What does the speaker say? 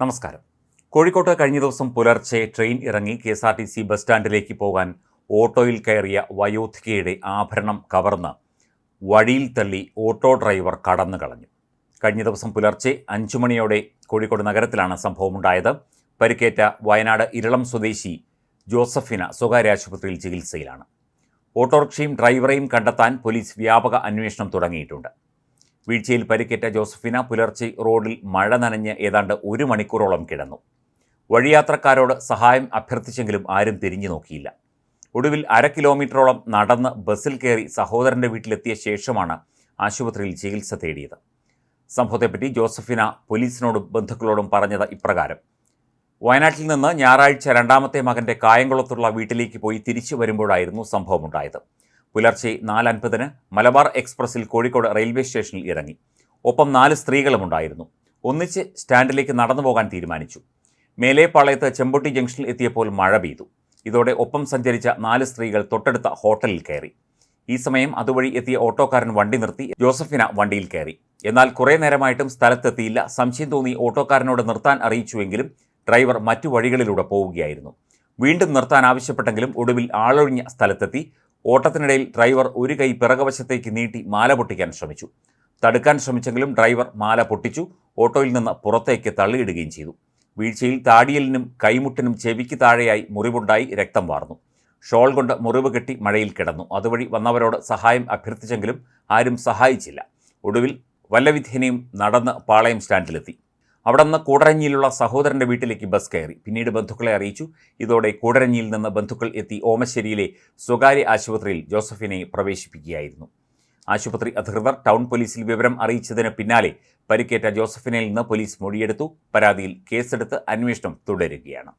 നമസ്കാരം. കോഴിക്കോട്ട് കഴിഞ്ഞ ദിവസം പുലർച്ചെ ട്രെയിൻ ഇറങ്ങി K S R T C bus സ്റ്റാൻഡിലേക്ക് പോകാൻ ഓട്ടോയിൽ കയറിയ വയോധികയുടെ ആഭരണം കവർന്ന് വഴിയിൽ തള്ളി ഓട്ടോ ഡ്രൈവർ കടന്നു കളഞ്ഞു. കഴിഞ്ഞ ദിവസം പുലർച്ചെ അഞ്ചു മണിയോടെ കോഴിക്കോട് നഗരത്തിലാണ് സംഭവമുണ്ടായത്. പരിക്കേറ്റ വയനാട് ഇരളം സ്വദേശി ജോസഫിന സ്വകാര്യ ആശുപത്രിയിൽ ചികിത്സയിലാണ്. ഓട്ടോറിക്ഷയും ഡ്രൈവറെയും കണ്ടെത്താൻ പോലീസ് വ്യാപക അന്വേഷണം തുടങ്ങിയിട്ടുണ്ട്. വീഴ്ചയിൽ പരിക്കേറ്റ ജോസഫിന പുലർച്ചെ റോഡിൽ മഴ നനഞ്ഞ് ഏതാണ്ട് ഒരു മണിക്കൂറോളം കിടന്നു. വഴിയാത്രക്കാരോട് സഹായം അഭ്യർത്ഥിച്ചെങ്കിലും ആരും തിരിഞ്ഞു നോക്കിയില്ല. ഒടുവിൽ അര കിലോമീറ്ററോളം നടന്ന് ബസ്സിൽ കയറി സഹോദരന്റെ വീട്ടിലെത്തിയ ശേഷമാണ് ആശുപത്രിയിൽ ചികിത്സ തേടിയത്. സംഭവത്തെപ്പറ്റി ജോസഫിന പോലീസിനോടും ബന്ധുക്കളോടും പറഞ്ഞത് ഇപ്രകാരം. വയനാട്ടിൽ നിന്ന് ഞായറാഴ്ച രണ്ടാമത്തെ മകന്റെ കായംകുളത്തുള്ള വീട്ടിലേക്ക് പോയി തിരിച്ചു വരുമ്പോഴായിരുന്നു സംഭവമുണ്ടായത്. പുലർച്ചെ നാല് അൻപതിന് മലബാർ എക്സ്പ്രസിൽ കോഴിക്കോട് റെയിൽവേ സ്റ്റേഷനിൽ ഇറങ്ങി. ഒപ്പം നാല് സ്ത്രീകളും ഉണ്ടായിരുന്നു. ഒന്നിച്ച് സ്റ്റാൻഡിലേക്ക് നടന്നു പോകാൻ തീരുമാനിച്ചു. മേലേപ്പാളയത്ത് ചെമ്പൊട്ടി ജംഗ്ഷനിൽ എത്തിയപ്പോൾ മഴ പെയ്തു. ഇതോടെ ഒപ്പം സഞ്ചരിച്ച നാല് സ്ത്രീകൾ തൊട്ടടുത്ത ഹോട്ടലിൽ കയറി. ഈ സമയം അതുവഴി എത്തിയ ഓട്ടോക്കാരൻ വണ്ടി നിർത്തി ജോസഫിന വണ്ടിയിൽ കയറി. എന്നാൽ കുറേ നേരമായിട്ടും സ്ഥലത്തെത്തിയില്ല. സംശയം തോന്നി ഓട്ടോക്കാരനോട് നിർത്താൻ അറിയിച്ചുവെങ്കിലും ഡ്രൈവർ മറ്റു വഴികളിലൂടെ പോവുകയായിരുന്നു. വീണ്ടും നിർത്താൻ ആവശ്യപ്പെട്ടെങ്കിലും ഒടുവിൽ ആളൊഴിഞ്ഞ സ്ഥലത്തെത്തി ഓട്ടത്തിനിടയിൽ ഡ്രൈവർ ഒരു കൈ പിറകവശത്തേക്ക് നീട്ടി മാല പൊട്ടിക്കാൻ ശ്രമിച്ചു. തടുക്കാൻ ശ്രമിച്ചെങ്കിലും ഡ്രൈവർ മാല പൊട്ടിച്ചു ഓട്ടോയിൽ നിന്ന് പുറത്തേക്ക് തള്ളിയിടുകയും ചെയ്തു. വീഴ്ചയിൽ താടിയലിനും കൈമുട്ടിനും ചെവിക്ക് താഴെയായി മുറിവുണ്ടായി രക്തം വാർന്നു. ഷോൾ കൊണ്ട് മുറിവ് കെട്ടി മഴയിൽ കിടന്നു. അതുവഴി വന്നവരോട് സഹായം അഭ്യർത്ഥിച്ചെങ്കിലും ആരും സഹായിച്ചില്ല. ഒടുവിൽ വല്ലവിധേനയും നടന്ന് പാളയം സ്റ്റാൻഡിലെത്തി. അവിടെ നിന്ന് കൂടരഞ്ഞിയിലുള്ള സഹോദരന്റെ വീട്ടിലേക്ക് ബസ് കയറി. പിന്നീട് ബന്ധുക്കളെ അറിയിച്ചു. ഇതോടെ കൂടരഞ്ഞിയിൽ നിന്ന് ബന്ധുക്കൾ എത്തി ഓമശ്ശേരിയിലെ സ്വകാര്യ ആശുപത്രിയിൽ ജോസഫിനെ പ്രവേശിപ്പിക്കുകയായിരുന്നു. ആശുപത്രി അധികൃതർ ടൗൺ പോലീസിൽ വിവരം അറിയിച്ചതിന് പിന്നാലെ പരിക്കേറ്റ ജോസഫിനെ നിന്ന് പോലീസ് മൊഴിയെടുത്തു. പരാതിയിൽ കേസെടുത്ത് അന്വേഷണം തുടരുകയാണ്.